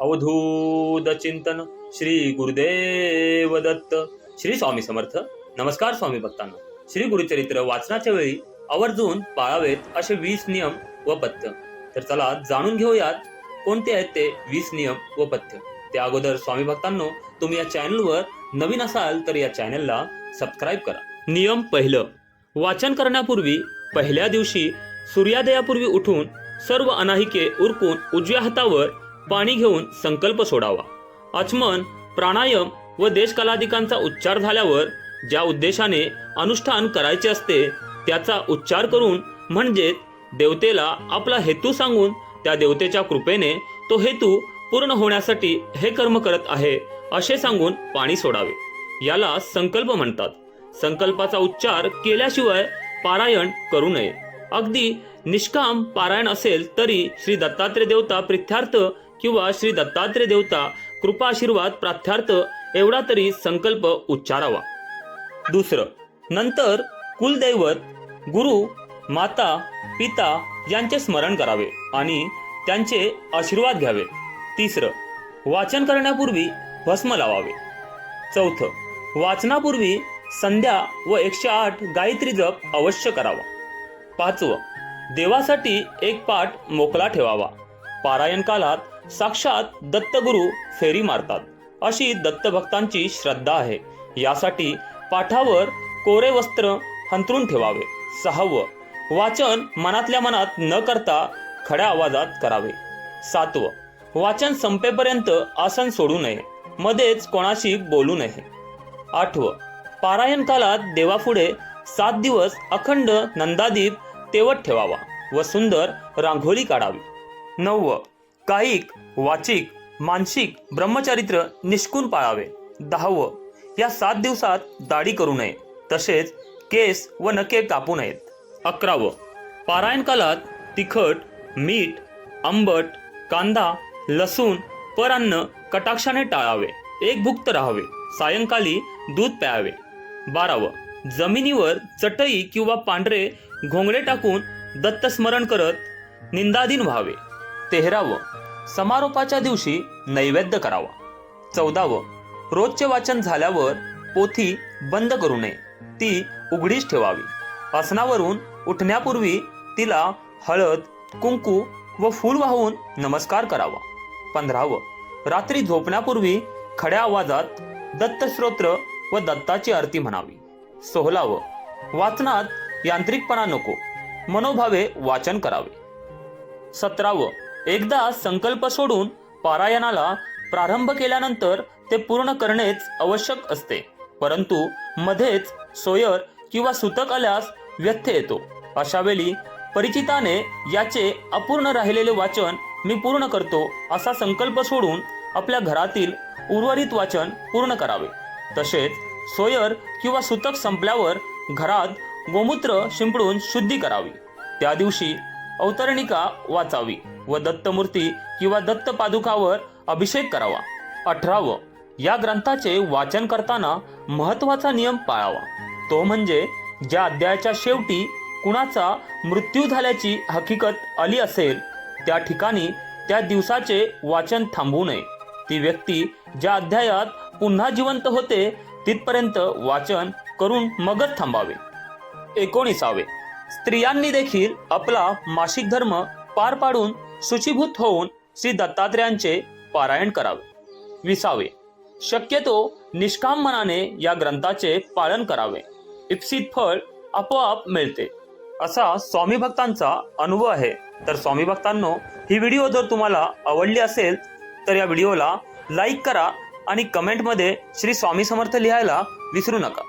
अवधूत चिंतन श्री गुरुदेव दत्त. श्री स्वामी समर्थ. नमस्कार स्वामी भक्तांनो. श्री गुरुचरित्र वाचनाच्या वेळी आवर्जून पाळावेत असे वीस नियम व पथ्य. तर चला जाणून घेऊयात कोणते आहेत ते वीस नियम व पथ्य. त्या अगोदर स्वामी भक्तांनो तुम्ही या चॅनलवर नवीन असाल तर या चॅनलला सबस्क्राईब करा. नियम पहिलं. वाचन करण्यापूर्वी पहिल्या दिवशी सूर्यादयापूर्वी उठून सर्व अनाहिके उरकून उजव्या हातावर पाणी घेऊन संकल्प सोडावा. आचमन प्राणायाम व देशकालाधिकांचा उच्चार झाल्यावर ज्या उद्देशाने अनुष्ठान करायचे असते त्याचा उच्चार करून म्हणजेच देवतेला आपला हेतू सांगून त्या देवतेच्या कृपेने तो हेतू पूर्ण होण्यासाठी हे कर्म करत आहे असे सांगून पाणी सोडावे. याला संकल्प म्हणतात. संकल्पाचा उच्चार केल्याशिवाय पारायण करू नये. अगदी निष्काम पारायण असेल तरी श्री दत्तात्रय देवता प्रित्यार्थ किंवा श्री दत्तात्रय देवता कृपाशीर्वाद प्रार्थार्थ एवढा तरी संकल्प उच्चारावा. दुसरं नंतर कुलदैवत गुरु माता पिता यांचे स्मरण करावे आणि त्यांचे आशीर्वाद घ्यावे. तिसरं वाचन करण्यापूर्वी भस्म लावावे. चौथं वाचनापूर्वी संध्या व एकशे आठ गायत्री जप अवश्य करावा. पाचवं देवासाठी एक पाठ मोकळा ठेवावा. पारायण कालात साक्षात दत्तगुरु फेरी मारतात. अशी दत्तभक्तांची श्रद्धा आहे. यासाठी पाठावर कोरे वस्त्र हंतरून ठेवावे. सहावं वाचन मनातल्या मनात न करता खड्या आवाजात करावे. सातवं वाचन संपेपर्यंत आसन सोडू नये. मध्येच कोणाशी बोलू नये. आठवं पारायण कालात देवापुढे सात दिवस अखंड नंदादीप तेवत ठेवावा व सुंदर रांगोळी काढावी. नववं कायिक वाचिक मानसिक ब्रह्मचरित्र निष्कून पाळावे. दहावं. या सात दिवसात दाढी करू नये. तसेच केस व नके कापू नयेत. अकरावं. पारायण कालात तिखट मीठ आंबट कांदा लसूण परान्न कटाक्षाने टाळावे. एक भुक्त राहावे. सायंकाळी दूध प्यावे. बारावं. जमिनीवर चटई किंवा पांढरे घोंगडे टाकून दत्तस्मरण करत निंदाधीन व्हावे. तेहरावं. समारोपाच्या दिवशी नैवेद्य करावा. चौदावं रोजचे वाचन झाल्यावर पोथी बंद करू नये. ती उघडीच ठेवावी. आसनावरून उठण्यापूर्वी तिला हळद कुंकू व फूल वाहून नमस्कार करावा. पंधरावं रात्री झोपण्यापूर्वी खड्या आवाजात दत्तश्रोत्र व दत्ताची आरती म्हणावी. सोहलावं वाचनात यांत्रिकपणा नको. मनोभावे वाचन करावे. सतरावं एकदा संकल्प सोडून पारायणाला प्रारंभ केल्यानंतर ते पूर्ण करणेच आवश्यक असते. परंतु मध्येच सोयर किंवा सुतक आल्यास व्यथ्य येतो. अशा वेळी परिचिताने याचे अपूर्ण राहिलेले वाचन मी पूर्ण करतो असा संकल्प सोडून आपल्या घरातील उर्वरित वाचन पूर्ण करावे. तसेच सोयर किंवा सुतक संपल्यावर घरात गोमूत्र शिंपडून शुद्धी करावी. त्या दिवशी अवतरणिका वाचावी व दत्तमूर्ती किंवा दत्त पादुकावर अभिषेक करावा. अठरावं या ग्रंथाचे वाचन करताना महत्त्वाचा नियम पाळावा. तो म्हणजे ज्या अध्यायाच्या शेवटी कुणाचा मृत्यू झाल्याची हकीकत आली असेल त्या ठिकाणी त्या दिवसाचे वाचन थांबवू नये. ती व्यक्ती ज्या अध्यायात पुन्हा जिवंत होते तिथपर्यंत वाचन करून मगच थांबावे. एकोणीसावे स्त्रियांनी देखील आपला मासिक धर्म पार पाडून शुचीभूत होऊन श्री दत्तात्रेयांचे पारायण करावे. विसावे. शक्यतो निष्काम मनाने या ग्रंथाचे पालन करावे. इप्सित फळ आपोआप मिळते. असा स्वामी भक्तांचा अनुभव आहे. तर स्वामी भक्तांनो ही व्हिडिओ जर तुम्हाला आवडली असेल तर या व्हिडिओला लाईक करा आणि कमेंटमध्ये श्री स्वामी समर्थ लिहायला विसरू नका.